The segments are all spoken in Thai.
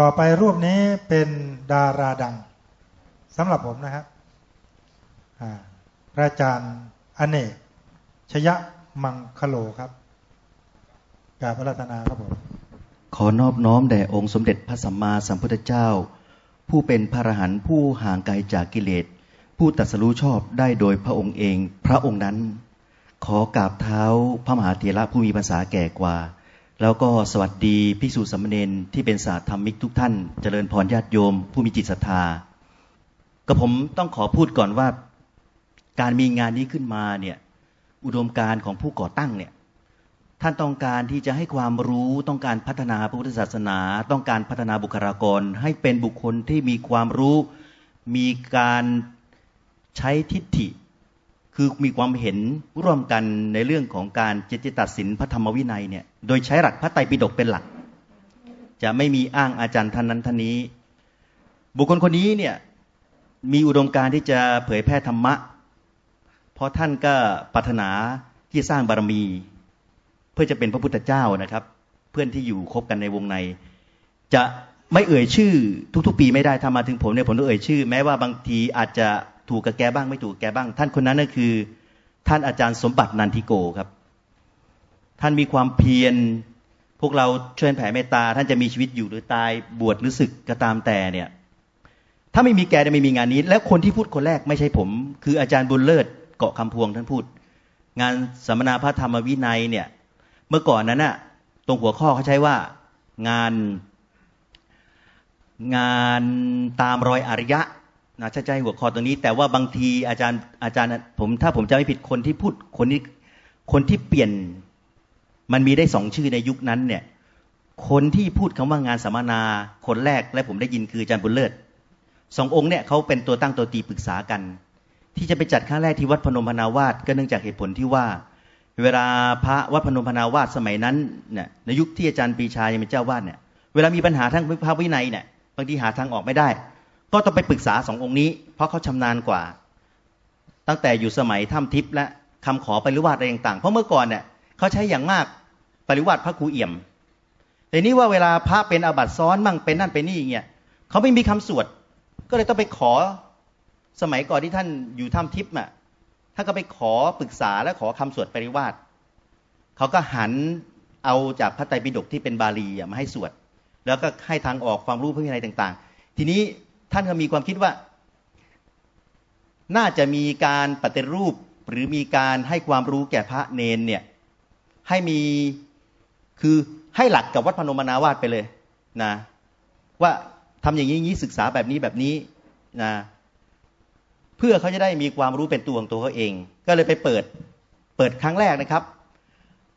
ต่อไปรูปนี้เป็นดาราดังสำหรับผมนะครับพระอาจารย์อเนกชยะมังคโลครับกราบพระรัตนาครับผม ขอนอบน้อมแด่องค์สมเด็จพระสัมมาสัมพุทธเจ้า ผู้เป็นพระอรหันต์ผู้ห่างไกลจากกิเลส ผู้ตรัสรู้ชอบได้โดยพระองค์เอง พระองค์นั้น ขอกราบเท้าพระมหาเถระผู้มีภาษาแก่กว่า แล้วก็สวัสดีภิกษุสามเณรที่เป็นสาธรรมิกทุกท่าน เจริญพรญาติโยม ผู้มีจิตศรัทธา ก็ผมต้องขอพูดก่อนว่า การมีงานนี้ขึ้นมาเนี่ยอุดมการณ์ของผู้ก่อตั้งเนี่ยท่านต้องการที่จะให้ความรู้ต้องการพัฒนาพระพุทธศาสนา ต้องการพัฒนาบุคลากร ให้เป็นบุคคลที่มีความรู้ มีการใช้ทิฏฐิ คือมีความเห็นร่วมกันในเรื่องของการเจตตัดสินพระธรรมวินัยเนี่ยโดยใช้หลักพระไตรปิฎกเป็นหลัก จะไม่มีอ้างอาจารย์ท่านนั้นท่านนี้ บุคคลคนนี้เนี่ยมีอุดมการณ์ที่จะเผยแพร่ธรรมะ เพราะท่านก็ปรารถนาที่สร้างบารมี เพื่อจะเป็นพระพุทธเจ้านะครับ เพื่อนที่อยู่คบกันในวงใน จะไม่เอ่ยชื่อทุกๆ ปีไม่ได้ถ้ามาถึงผมเนี่ยผมต้องเอ่ยชื่อ แม้ว่าบางทีอาจจะ ถูกกับแกบ้างไม่ถูกกับแกบ้าง ท่านคนนั้นก็คือ ท่านอาจารย์สมบัตินันทิโกครับ ท่านมีความเพียร พวกเราช่วยแผ่เมตตา ท่านจะมีชีวิตอยู่หรือตายบวชหรือศึกก็ตามแต่เนี่ย ถ้าไม่มีแกจะไม่มีงานนี้ แล้วคนที่พูดคนแรกไม่ใช่ผม คืออาจารย์บุญเลิศเกาะคำพวงท่านพูด งานสัมมนาพระธรรมวินัยเนี่ย เมื่อก่อนนั้นน่ะตรงหัวข้อเขาใช้ว่า งานงานตามรอยอริยะ นะใช่ใจหัวข้อตรงนี้ แต่ว่าบางทีอาจารย์อาจารย์ ผมถ้าผมจะไม่ผิดคนที่พูดคนนี้คนที่เปลี่ยนมันมีได้สองชื่อในยุคนั้น เนี่ย คนที่พูดคำว่างานสัมมนาคนแรกและผมได้ยินคืออาจารย์บุญเลิศสององค์เนี่ยเขาเป็นตัวตั้งตัวตีปรึกษากัน ที่จะไปจัดครั้งแรกที่วัดพนมพนาวาสก็เนื่องจากเหตุผลที่ว่า เวลาพระวัดพนมพนาวาสสมัยนั้นเนี่ยในยุคที่อาจารย์ปีชายังเป็นเจ้าวาดเนี่ยเวลามีปัญหาทั้งพระวินัยเนี่ยบางทีหาทางออกไม่ได้ ก็ต้องไปปรึกษาสององค์นี้ เพราะเขาชำนาญกว่า ตั้งแต่อยู่สมัยถ้ำทิพย์และคำขอปริวาสอะไรต่างๆ เพราะเมื่อก่อนเนี่ยเขาใช้อย่างมากปริวาสพระครูเอี่ยม แต่นี้ว่าเวลาพระเป็นอาบัติซ้อนมั่งเป็นนั่นเป็นนี่อย่างเงี้ยเขาไม่มีคำสวด ก็เลยต้องไปขอสมัยก่อนที่ท่านอยู่ถ้ำทิพย์อะท่านก็ไปขอปรึกษาและขอคำสวดปริวาสเขาก็หันเอาจากพระไตรปิฎกที่เป็นบาลีมาให้สวด แล้วก็ให้ทางออกความรู้พระวินัยต่าง ๆ ทีนี้ ท่านก็มีความคิดว่า น่าจะมีการปฏิรูปหรือมีการให้ความรู้แก่พระเนนเนี่ยให้มีคือให้หลักกับวัดพนมนาวาสไปเลยนะว่าทำอย่างนี้นี้ศึกษาแบบนี้แบบนี้นะเพื่อเขาจะได้มีความรู้เป็นตัวของตัวเขาเอง ก็เลยไปเปิดเปิดครั้งแรกนะครับ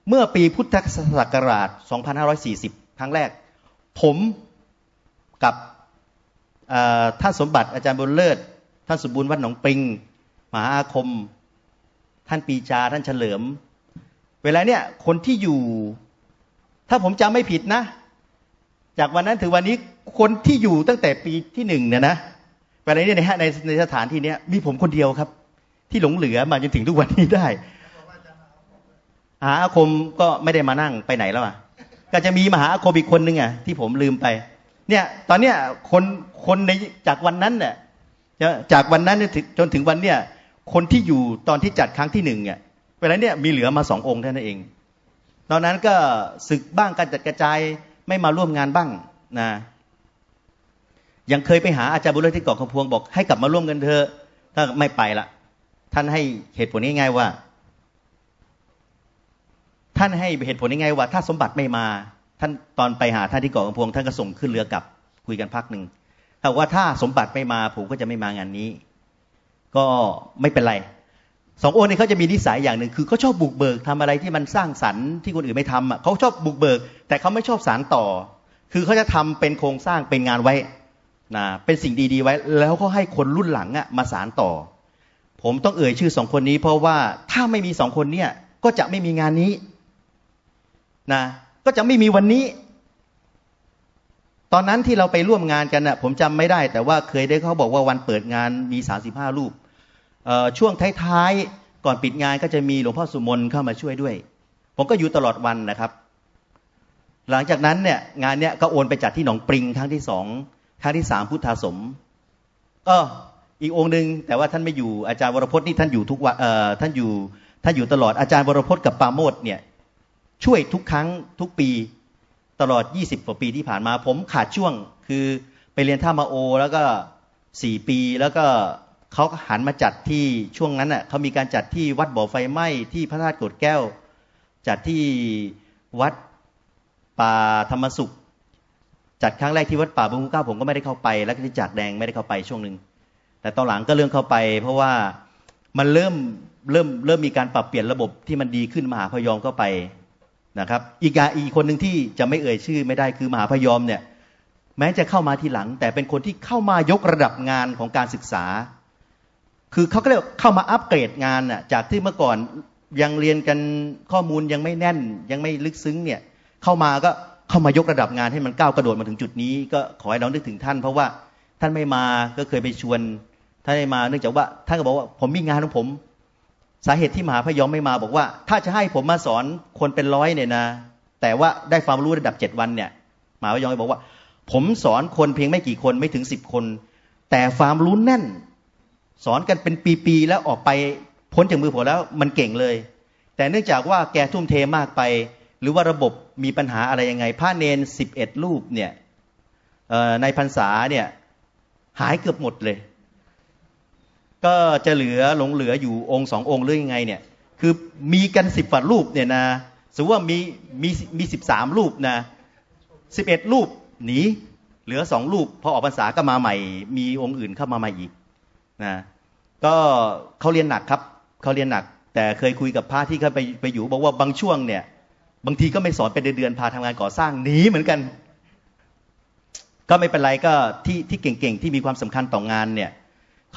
เมื่อปีพุทธศักราช 2540 ครั้งแรก ผมกับ ท่านสมบัติอาจารย์บุญเลิศ ท่านสมบูรณ์วัดหนองปิงมหาอาคม ท่านปีชาท่านเฉลิม เวลาเนี่ยคนที่อยู่ ถ้าผมจำไม่ผิดนะ จากวันนั้นถึงวันนี้คนที่อยู่ตั้งแต่ปีที่หนึ่งเนี่ยนะเวลาเนี้ในในในสถานที่นี้มีผมคนเดียวครับ ที่หลงเหลือมาจนถึงทุกวันนี้ได้มหาอาคมก็ไม่ได้มานั่งไปไหนแล้วอะก็จะมีมหาอาคมอีกคนนึงอะที่ผมลืมไป เนี่ย ตอนเนี้ยคนคนในจากวันนั้นเนี่ยจากวันนั้นจนถึงวันเนี้ยคนที่อยู่ตอนที่จัดครั้งที่หนึ่งเนี่ยเวลาเนี่ยมีเหลือมาสององค์เท่านั้นเอง ตอนนั้นก็ศึกบ้างการจัดกระจายไม่มาร่วมงานบ้างนะยังเคยไปหาอาจารย์บุญเลิศที่เกาะคำพวงบอกให้กลับมาร่วมกันเถอะถ้าไม่ไปละท่านให้เหตุผลง่ายๆว่า ท่านให้เหตุผลง่ายๆว่า ถ้าสมบัติไม่มา ท่านตอนไปหาท่านที่เกาะคำพวงท่านก็ส่งขึ้นเรือกลับคุยกันพักหนึ่งถ้าว่าถ้าสมบัติไม่มาผมก็จะไม่มางานนี้ ก็ไม่เป็นไรสองโอนี้เขาจะมีนิสัยอย่างหนึ่งคือเขาชอบบุกเบิกทำอะไรที่มันสร้างสรรค์ที่คนอื่นไม่ทำอะเขาชอบบุกเบิก แต่เขาไม่ชอบสารต่อ คือเขาจะทำเป็นโครงสร้างเป็นงานไว้นะเป็นสิ่งดีๆไว้ แล้วก็ให้คนรุ่นหลังอะมาสารต่อ ผมต้องเอ่ยชื่อสองคนนี้ เพราะว่าถ้าไม่มีสองคนเนี่ยก็จะไม่มีงานนี้นะ ก็จะไม่มีวันนี้ ตอนนั้นที่เราไปร่วมงานกันน่ะผมจำไม่ได้ แต่ว่าเคยได้เขาบอกว่าวันเปิดงานมีสาสิบห้ารูปช่วงท้ายๆก่อนปิดงานก็จะมีหลวงพ่อสุมนเข้ามาช่วยด้วย ผมก็อยู่ตลอดวันนะครับ หลังจากนั้นเนี่ยงานเนี้ยก็โอนไปจัดที่หนองปริงครั้งที่สองครั้งที่สามพุทธาสม ก็อีกองค์หนึ่งแต่ว่าท่านไม่อยู่อาจารย์วรพจน์นี่ท่านอยู่ทุกวันท่านอยู่ท่านอยู่ตลอดอาจารย์วรพจน์กับปาโมทเนี่ย ช่วยทุกครั้งทุกปีตลอด 20 กว่าปีที่ผ่านมา ผมขาดช่วง คือไปเรียนท่ามาโอ แล้วก็สี่ปีแล้วก็เขาหันมาจัดที่ช่วงนั้นน่ะเขามีการจัดที่วัดบ่อไฟไหม้ที่พระธาตุโกดแก้ว จัดที่วัดป่าธรรมสุข จัดครั้งแรกที่วัดป่าบุญคุ้มเก้าผมก็ไม่ได้เข้าไป แล้วก็ที่จากแดงไม่ได้เข้าไปช่วงหนึ่งแต่ตอนหลังก็เริ่มเข้าไป เพราะว่ามันเริ่มเริ่มเริ่มมีการปรับเปลี่ยนระบบที่มันดีขึ้นมหาพยอมเข้าไป นะครับ อีกาอีกคนหนึ่งที่จะไม่เอ่ยชื่อไม่ได้คือมหาพยอมเนี่ย แม้จะเข้ามาทีหลัง แต่เป็นคนที่เข้ามายกระดับงานของการศึกษา คือเขาก็เรียกเข้ามาอัปเกรดงานน่ะจากที่เมื่อก่อนยังเรียนกันข้อมูลยังไม่แน่น ยังไม่ลึกซึ้งเนี่ย เข้ามาก็เข้ามายกระดับงานให้มันก้าวกระโดดมาถึงจุดนี้ ก็ขอให้เรานึกถึงท่าน เพราะว่าท่านไม่มาก็เคยไปชวนท่านไม่มาเนื่องจากว่าท่านก็บอกว่าผมมีงานของผม สาเหตุที่มหาพยอมไม่มาบอกว่า ถ้าจะให้ผมมาสอนคนเป็นร้อยเนี่ยนะ แต่ว่าได้ความรู้ระดับเจ็ดวันเนี่ยมหาพยอมบอกว่า ผมสอนคนเพียงไม่กี่คนไม่ถึงสิบคน แต่ความรู้แน่น สอนกันเป็นปีๆแล้วออกไปพ้นจากมือผมแล้วมันเก่งเลย แต่เนื่องจากว่าแกทุ่มเทมากไป หรือว่าระบบมีปัญหาอะไรยังไงพระเนนสิบเอ็ดรูปเนี่ยในพรรษาเนี่ยหายเกือบหมดเลย ก็จะเหลือหลงเหลืออยู่องค์สององค์หรือยังไงเนี่ย คือมีกันสิบฝัดรูปเนี่ยนะสมมติว่ามีมีมีสิบสามรูปนะสิบเอ็ดรูปหนีเหลือสองรูปพอออกพรรษาก็มาใหม่ มีองค์อื่นเข้ามาใหม่อีกนะก็เขาเรียนหนักครับเขาเรียนหนัก แต่เคยคุยกับพระที่เขาไปไปอยู่บอกว่าบางช่วงเนี่ย บางทีก็ไม่สอนเป็นเดือนๆพาทำงานก่อสร้างหนีเหมือนกัน ก็ไม่เป็นไรก็ที่ที่เก่งๆที่มีความสำคัญต่องานเนี่ย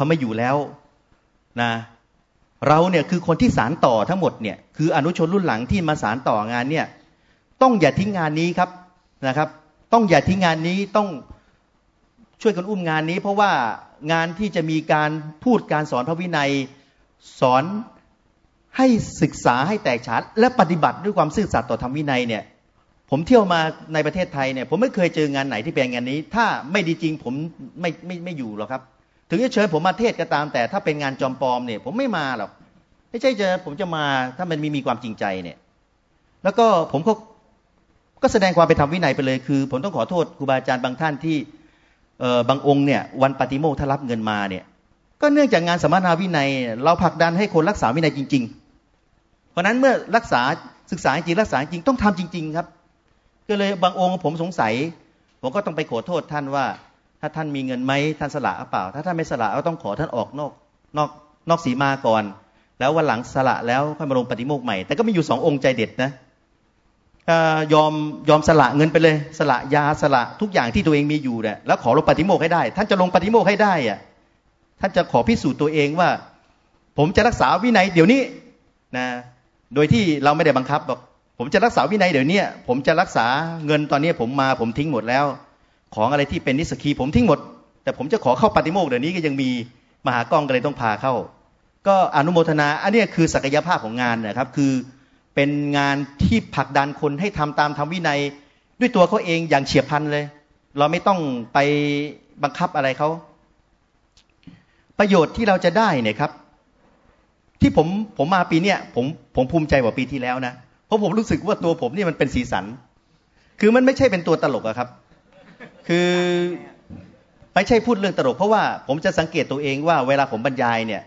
เขาไม่อยู่แล้วนะเราเนี่ยคือคนที่สารต่อทั้งหมดเนี่ยคืออนุชนรุ่นหลังที่มาสารต่องานเนี่ยต้องอย่าทิ้งงานนี้ครับนะครับ ต้องอย่าทิ้งงานนี้ต้องช่วยกันอุ้มงานนี้ เพราะว่างานที่จะมีการพูดการสอนพระวินัยสอนให้ศึกษาให้แตกฉานและปฏิบัติด้วยความซื่อสัตย์ต่อธรรมวินัยเนี่ยผมเที่ยวมาในประเทศไทยเนี่ยผมไม่เคยเจองานไหนที่เป็นงานนี้ ถ้าไม่ดีจริงผมไม่ไม่ไม่อยู่หรอกครับ ถึงจะเชิญผมมาเทศก็ตาม แต่ถ้าเป็นงานจอมปลอมเนี่ย ผมไม่มาหรอกไม่ใช่จะผมจะมาถ้ามันมีมีความจริงใจเนี่ย แล้วก็ผมก็ก็แสดงความเป็นธรรมวินัยไปเลยคือ ผมต้องขอโทษครูบาอาจารย์บางท่านที่เออบางองค์เนี่ยวันปฏิโมกข์ถ้ารับเงินมาเนี่ย ก็เนื่องจากงานสมนาวินัย เราผลักดันให้คนรักษาวินัยจริง ๆ เพราะนั้นเมื่อรักษาศึกษาจริงรักษาจริงต้องทำจริง ๆ ครับ ก็เลยบางองค์ผมสงสัย ผมก็ต้องไปขอโทษท่านว่า ถ้าท่านมีเงินไหมท่านสละหรือเปล่า ถ้าท่านไม่สละก็ต้องขอท่านออกนอกนอกนอกสีมาก่อน แล้ววันหลังสละแล้วค่อยมาลงปฏิโมกข์ใหม่ แต่ก็มีอยู่สององค์ใจเด็ดนะยอมยอมสละเงินไปเลย สละยาสละทุกอย่างที่ตัวเองมีอยู่เนี่ยแล้วขอลงปฏิโมกข์ให้ได้ ท่านจะลงปฏิโมกข์ให้ได้อะท่านจะขอพิสูจน์ตัวเองว่า ผมจะรักษาวินัยเดี๋ยวนี้นะโดยที่เราไม่ได้บังคับบอกผมจะรักษาวินัยเดี๋ยวนี้ผมจะรักษาเงินตอนนี้ผมมาผมทิ้งหมดแล้ว ของอะไรที่เป็นนิสกีผมทิ้งหมด แต่ผมจะขอเข้าปฏิโมกข์เดี๋ยวนี้ก็ยังมีมหากล้องก็เลยต้องพาเข้า ก็อนุโมทนา อันนี้คือศักยภาพของงานนะครับ คือเป็นงานที่ผลักดันคนให้ทำตามธรรมวินัย ด้วยตัวเขาเองอย่างเฉียบพลันเลย เราไม่ต้องไปบังคับอะไรเขาประโยชน์ที่เราจะได้เนี่ยครับ ที่ผมผมมาปีเนี้ยผมผมภูมิใจกว่าปีที่แล้วนะเพราะผมรู้สึกว่าตัวผมนี่มันเป็นสีสัน คือมันไม่ใช่เป็นตัวตลกอะครับ คือไม่ใช่พูดเรื่องตลก เพราะว่าผมจะสังเกตตัวเองว่าเวลาผมบรรยายเนี่ย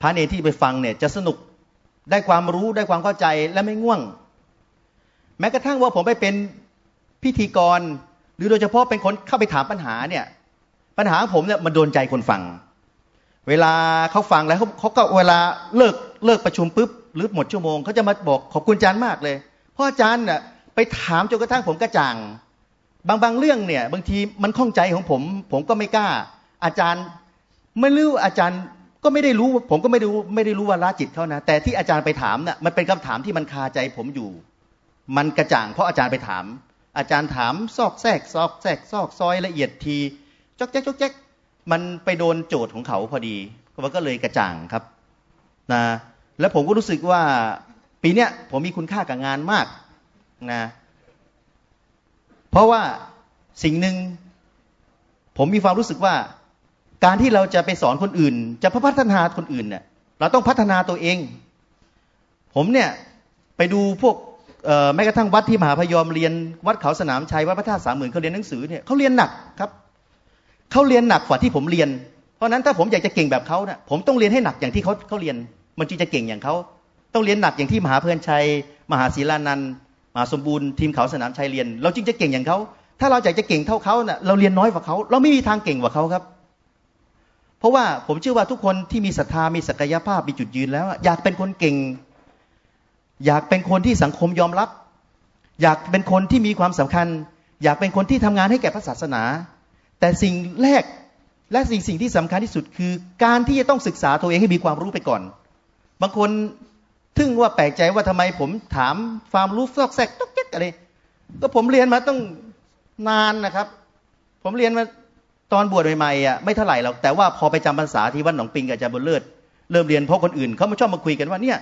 พระเนที่ไปฟังเนี่ยจะสนุกได้ความรู้ได้ความเข้าใจและไม่ง่วง แม้กระทั่งว่าผมไปเป็นพิธีกร หรือโดยเฉพาะเป็นคนเข้าไปถามปัญหาเนี่ย ปัญหาของผมเนี่ยมันโดนใจคนฟัง เวลาเขาฟังแล้วเขาก็เวลาเลิกเลิกประชุมปุ๊บหรือหมดชั่วโมงเขาจะมาบอกขอบคุณอาจารย์มากเลยเพราะอาจารย์น่ะไปถามจนกระทั่งผมกระจ่าง บางบางเรื่องเนี่ย บางทีมันข้องใจของผม ผมก็ไม่กล้า อาจารย์ไม่รู้อาจารย์ก็ไม่ได้รู้ ผมก็ไม่ได้รู้ไม่ได้รู้ว่าละจิตเขานะ แต่ที่อาจารย์ไปถามนะ่ะมันเป็นคำถามที่มันคาใจผมอยู่ มันกระจ่างเพราะอาจารย์ไปถาม อาจารย์ถามซอกแซกซอกแซกซอกซอยละเอียดทีจอกแจ๊กจอกแจ๊กมันไปโดนโจทย์ของเขาพอดีมันก็เลยกระจ่างครับนะแล้วผมก็รู้สึกว่าปีเนี้ยผมมีคุณค่ากับงานมากนะ ราะว่าสิ่งหนึ่งผมมีความรู้สึกว่า การที่เราจะไปสอนคนอื่น จะพัฒนาคนอื่นเนี่ยเราต้องพัฒนาตัวเอง ผมเนี่ยไปดูพวกแม้กระทั่งวัดที่มหาพยอมเรียนวัดเขาสนามชัยวัดพระธาตุสามหมื่นเขาเรียนหนังสือเนี่ยเขาเรียนหนักครับเขาเรียนหนักกว่าที่ผมเรียน เพราะนั้นถ้าผมอยากจะเก่งแบบเขาเนะ่ยผมต้องเรียนให้หนักอย่างที่เขาเขาเรียน มันจึงจะเก่งอย่างเขาต้องเรียนหนักอย่างที่มหาเพื่อนชัย มหาศิลานันท์ สมบูรณ์ทีมเขาสนามชัยเรียน เราจึงจะเก่งอย่างเขาถ้าเราอยากจะเก่งเท่าเขาเนะ่ยเราเรียนน้อยกว่าเขา เราไม่มีทางเก่งกว่าเขาครับ เพราะว่าผมเชื่อว่าทุกคนที่มีศรัทธามีศักยภาพมีจุดยืนแล้ว อยากเป็นคนเก่ง อยากเป็นคนที่สังคมยอมรับ อยากเป็นคนที่มีความสำคัญ อยากเป็นคนที่ทำงานให้แก่พระศาสนา แต่สิ่งแรกและสิ่งสิ่งที่สำคัญที่สุดคือ การที่จะต้องศึกษาตัวเองให้มีความรู้ไปก่อน บางคน ทึ่งว่าแปลกใจว่าทำไมผมถามความรู้ซอกแซกตกแก๊กอะไร ก็ผมเรียนมาต้องนานนะครับ ผมเรียนมาตอนบวชใหม่ๆอะไม่เท่าไหร่หรอกแต่ว่าพอไปจำพรรษาที่วัดหนองปิงกับอาจารย์บุญเลิศเริ่มเรียนเพราะคนอื่นเขามาชอบมาคุยกันว่าเนี่ย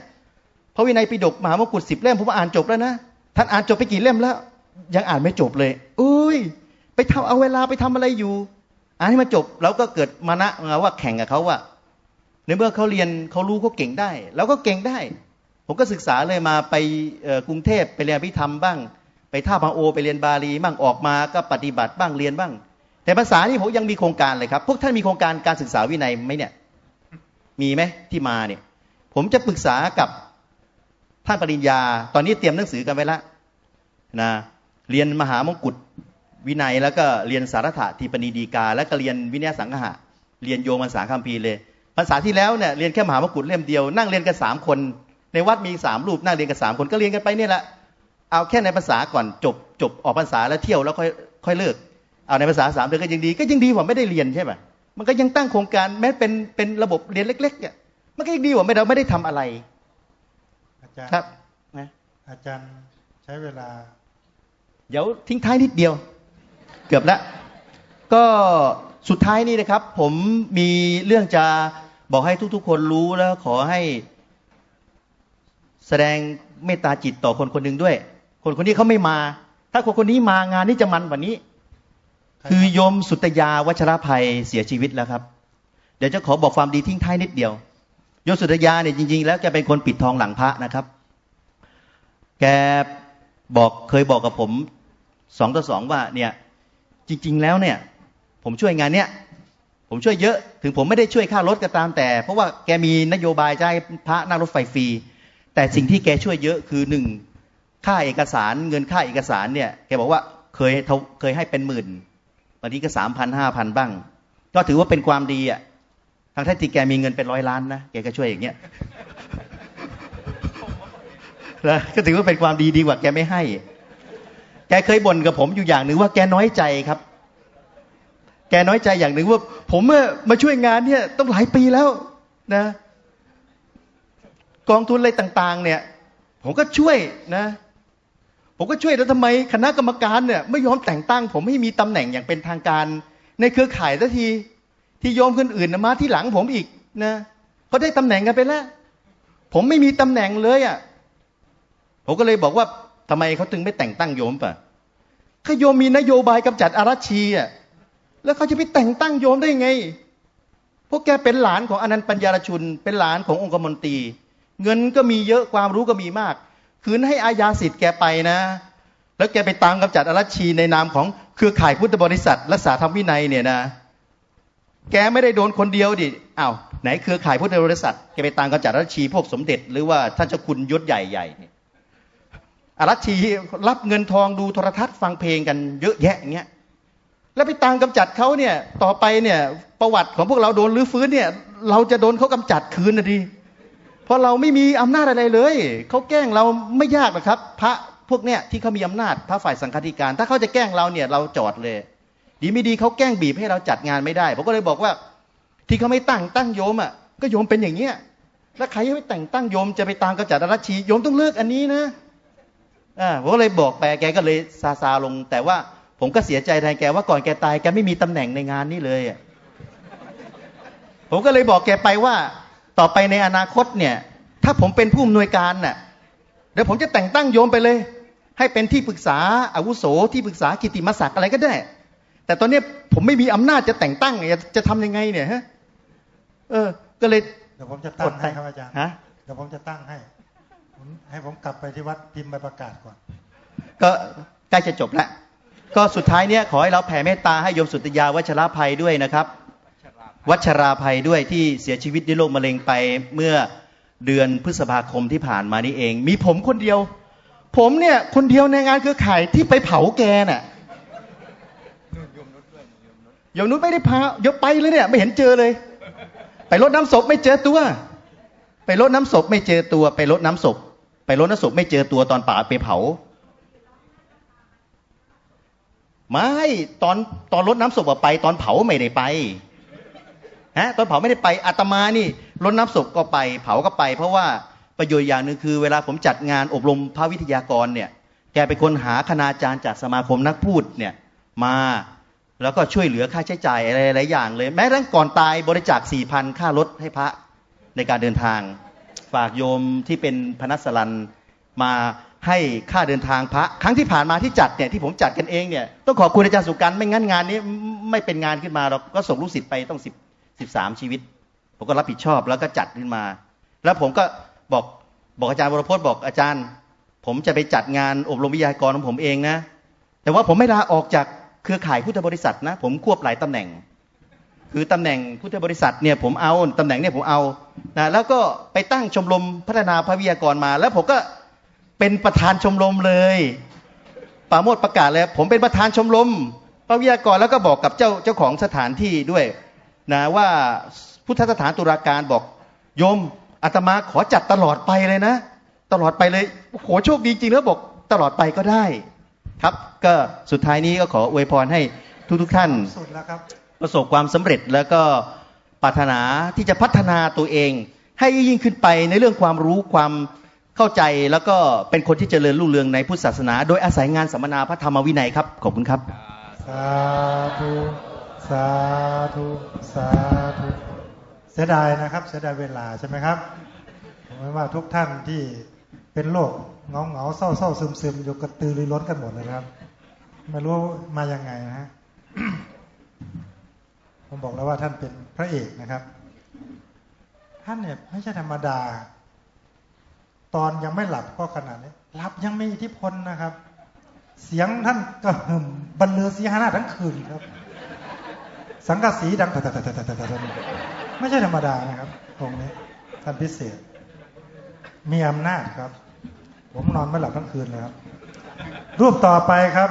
พระวินัยปิฎกมหามกุฏสิบเล่มผมอ่านจบแล้วนะท่านอ่านจบไปกี่เล่มแล้ว ยังอ่านไม่จบเลยอุ้ย ไปทำเอาเวลาไปทำอะไรอยู่ อ่านให้มันจบแล้วก็เกิดมานะว่าแข่งกับเขาว่าในเมื่อเขาเรียนเขารู้เขาเก่งได้ แล้วก็เก่งได้ ผมก็ศึกษาเลยมาไปกรุงเทพไปเรียนพิธรรมบ้าง ไปท่าพระโอไปเรียนบาลีบ้างออกมาก็ปฏิบัติบ้างเรียนบ้าง แต่ภาษานี่ผมยังมีโครงการเลยครับ พวกท่านมีโครงการการศึกษาวินัยไหมเนี่ย มีไหมที่มาเนี่ย ผมจะปรึกษากับท่านปริญญา ตอนนี้เตรียมหนังสือกันไว้แล้วนะเรียนมหามงกุฎวินัยแล้วก็เรียนสารถะทีปณีดีกา แล้วก็เรียนวินัยสังหะเรียนโยมภาษาคัมภีร์เลยภาษาที่แล้วเนี่ยเรียนแค่มหามกุฎเล่มเดียวนั่งเรียนกันสามคน ในวัดมีสามรูปนั่งเรียนกันสามคนก็เรียนกันไปนี่แหละเอาแค่ในภาษาก่อนจบจบออกภาษาแล้วเที่ยวแล้วค่อยค่อยเลิกเอาในภาษาสามเดือนก็ยังดีก็ยังดีกว่าไม่ได้เรียนใช่ไหมมันก็ยังตั้งโครงการแม้เป็นเป็นระบบเรียนเล็กๆเนี่ยมันก็ยังดีกว่าไม่เราไม่ได้ทำอะไร อาจารย์ครับนะอาจารย์ใช้เวลา เดี๋ยวทิ้งท้ายนิดเดียว เกือบแล้วก็สุดท้ายนี่นะครับ ผมมีเรื่องจะบอกให้ทุกๆ คนรู้แล้วขอให้ แสดงเมตตาจิตต่อคนคนหนึ่งด้วย คนคนนี้เขาไม่มา ถ้าคนคนนี้มางานนี้จะมันกว่านี้ คือโยมสุตยาวัชรภัยเสียชีวิตแล้วครับ เดี๋ยวจะขอบอกความดีทิ้งท้ายนิดเดียว โยมสุตยาเนี่ยจริง ๆ แล้วแกเป็นคนปิดทองหลังพระนะครับ แกบอกเคยบอกกับผมสองต่อสองว่าเนี่ยจริง ๆ แล้วเนี่ย ผมช่วยงานเนี้ยผมช่วยเยอะ ถึงผมไม่ได้ช่วยค่ารถก็ตามแต่ เพราะว่าแกมีนโยบายจะให้พระนั่งรถไฟฟรี แต่สิ่งที่แกช่วยเยอะคือหนึ่งค่าเอกสารเงินค่าเอกสารเนี่ยแกบอกว่าเคยเคยให้เป็นหมื่นบางทีก็สามพันห้าพันบ้าง ก็ถือว่าเป็นความดีอะทั้งที่แกมีเงินเป็นร้อยล้านนะแกก็ช่วยอย่างเงี้ยแล้วก็ถือว่าเป็นความดีดีกว่าแกไม่ให้ แกเคยบ่นกับผมอยู่อย่างหนึ่งว่าแกน้อยใจครับ แกน้อยใจอย่างหนึ่งว่า ผมเมื่อมาช่วยงานเนี่ยต้องหลายปีแล้วนะ กองทุนอะไรต่างๆ เนี่ย ผมก็ช่วยนะ ผมก็ช่วยแล้วทำไมคณะกรรมการเนี่ยไม่ยอมแต่งตั้ง ผมให้มีตำแหน่งอย่างเป็นทางการ ในเครือข่ายทันทีที่โยมคนอื่นมาที่หลังผมอีกนะเขาได้ตำแหน่งกันไปแล้ว ผมไม่มีตำแหน่งเลยอะ่ะผมก็เลยบอกว่าทำไมเขาถึงไม่แต่งตั้งโยมปะขาโยมมีนโยบายกำจัดอารัชีอะแล้วเขาจะไปแต่งตั้งโยมได้ไง พวกแกเป็นหลานของอนันต์ปัญญารชุน เป็นหลานขององค์มนตรี เงินก็มีเยอะความรู้ก็มีมาก คืนให้อาญาสิทธิ์แกไปนะ แล้วแกไปตามกำจัดอรัชีในนามของเครือข่ายพุทธบริษัทรักษาธรรมวินัยเนี่ยนะ แกไม่ได้โดนคนเดียวดิอ้าวไหนเครือข่ายพุทธบริษัทแกไปตามกำจัดอรัชีพวกสมเด็จ หรือว่าท่านเจ้าคุณยศใหญ่ๆเนี่ยอรัชีรับเงินทองดูโทรทัศน์ฟังเพลงกันเยอะแยะอย่างเงี้ยแล้วไปตามกำจัดเขาเนี่ย ต่อไปเนี่ย ประวัติของพวกเราโดนรื้อฟื้นเนี่ย เราจะโดนเขากำจัดคืนนะดี เพราะเราไม่มีอำนาจอะไรเลย เขาแกล้งเราไม่ยากหรอกครับ พระพวกเนี้ยที่เขามีอำนาจพระฝ่ายสังฆาธิการ ถ้าเขาจะแกล้งเราเนี่ยเราจอดเลย ดีไม่ดีเขาแกล้งบีบให้เราจัดงานไม่ได้ผมก็เลยบอกว่า ที่เขาไม่ตั้งตั้งโยมอะก็โยมเป็นอย่างเงี้ยแล้วใครไม่แต่งตั้งโยมจะไปตามกระจัดรัชชีโยมต้องเลิกอันนี้นะอ่าผมก็เลยบอกแปแกก็เลยซาซาลง แต่ว่าผมก็เสียใจแทนแกว่าก่อนแกตายแกไม่มีตำแหน่งในงานนี้เลยผมก็เลยบอกแกไปว่า ต่อไปในอนาคตเนี่ย ถ้าผมเป็นผู้อำนวยการน่ะเดี๋ยวผมจะแต่งตั้งโยมไปเลย ให้เป็นที่ปรึกษาอาวุโสที่ปรึกษากิตติมศักดิ์อะไรก็ได้ แต่ตอนเนี้ยผมไม่มีอำนาจจะแต่งตั้งจะจะทำยังไงเนี่ยฮะเออ ก็เลยเดี๋ยวผมจะตั้งให้ครับอาจารย์ฮะเดี๋ยวผมจะตั้งให้ผมให้ผมกลับไปที่วัดพิมพ์ใบประกาศก่อน ก็ใกล้จะจบแล้วก็สุดท้ายเนี้ยขอให้เราแผ่เมตตาให้โยมสุตยาวัชรภัยด้วยนะครับ วัชราภัยด้วยที่เสียชีวิตด้วยโรคมะเร็งไปเมื่อเดือนพฤษภาคมที่ผ่านมานี่เอง มีผมคนเดียว ผมเนี่ยคนเดียวในงานเครือข่ายที่ไปเผาแกน่ะโยมนุชไม่ได้พาเดี๋ยวไปเลยเนี่ยไม่เห็นเจอเลย ไปรดน้ำศพไม่เจอตัว ไปรดน้ำศพไม่เจอตัว ไปรดน้ำศพ ไปรดน้ำศพไม่เจอตัวตอนป่าไปเผาไม่ตอนตอนรดน้ำศพไป ตอนเผาไม่ได้ไป ฮะตอนเผาไม่ได้ไปอาตมานี่รดน้ำศพก็ไป เผาก็ไป เพราะว่าประโยชน์อย่างหนึ่งคือเวลาผมจัดงานอบรมพระวิทยากรเนี่ย แกเป็นคนหาคณาจารย์จากสมาคมนักพูดเนี่ยมาแล้วก็ช่วยเหลือค่าใช้จ่ายอะไรหลายอย่างเลย แม้กระทั่งก่อนตายบริจาคสี่พันค่ารถให้พระในการเดินทาง ฝากโยมที่เป็นพนัสลันมาให้ค่าเดินทางพระ ครั้งที่ผ่านมาที่จัดเนี่ยที่ผมจัดกันเองเนี่ยต้องขอบคุณอาจารย์สุกันต์ไม่งั้นงานนี้ไม่เป็นงานขึ้นมาเราก็ส่งลูกศิษย์ไปต้องสิบ สิบสามชีวิต ผมก็รับผิดชอบแล้วก็จัดขึ้นมา แล้วผมก็บอกบอกอาจารย์วรพจน์บอกอาจารย์ ผมจะไปจัดงานอบรมวิทยากรของผมเองนะ แต่ว่าผมไม่ลาออกจากเครือข่ายพุทธบริษัทนะ ผมควบหลายตำแหน่ง คือตำแหน่งพุทธบริษัทเนี่ยผมเอาตำแหน่งเนี่ยผมเอานะแล้วก็ไปตั้งชมรมพัฒนาพระวิทยากรมา แล้วผมก็เป็นประธานชมรมเลยปาโมดประกาศเลยผมเป็นประธานชมรมพระวิทยากรแล้วก็บอกกับเจ้าเจ้าของสถานที่ด้วย นะว่าพุทธสถานตุลาการบอกโยมอาตมาขอจัดตลอดไปเลยนะ ตลอดไปเลยโอ้โหโชคดีจริงแล้วบอกตลอดไปก็ได้ ครับ ก็สุดท้ายนี้ก็ขออวยพรให้ทุกๆทท่านสุดแล้วครับประสบความสำเร็จแล้วก็ปรารถนาที่จะพัฒนาตัวเอง ให้ยิ่งขึ้นไปในเรื่องความรู้ความเข้าใจแล้วก็เป็นคนที่เจริญรุ่งเรืองในพุทธศาสนา โดยอาศัยงานสัมมนาพระธรรมวินัยครับ ขอบคุณครับสาธุ สาธุสาธุเสียดายนะครับ เสียดายเวลาใช่ไหมครับผมว่าทุกท่านที่เป็นโรคเงาเงาเศร้าเศร้าซึมซึมอยู่กระตือรือร้นกันหมดเลยครับ ไม่รู้มายังไงนะฮะผมบอกแล้วว่าท่านเป็นพระเอกนะครับ ท่านเนี่ยไม่ใช่ธรรมดา ตอนยังไม่หลับก็ขนาดนี้หลับยังมีอิทธิพลนะครับ เสียงท่านก็หึมบรรลือสีหานาทั้งคืนครับ สังกะสีดังตะตะตะตะตะตะไม่ใช่ธรรมดานะครับตรงนี้ท่านพิเศษ มีอำนาจครับ ผมนอนไม่หลับทั้งคืนเลยครับ รูปต่อไปครับ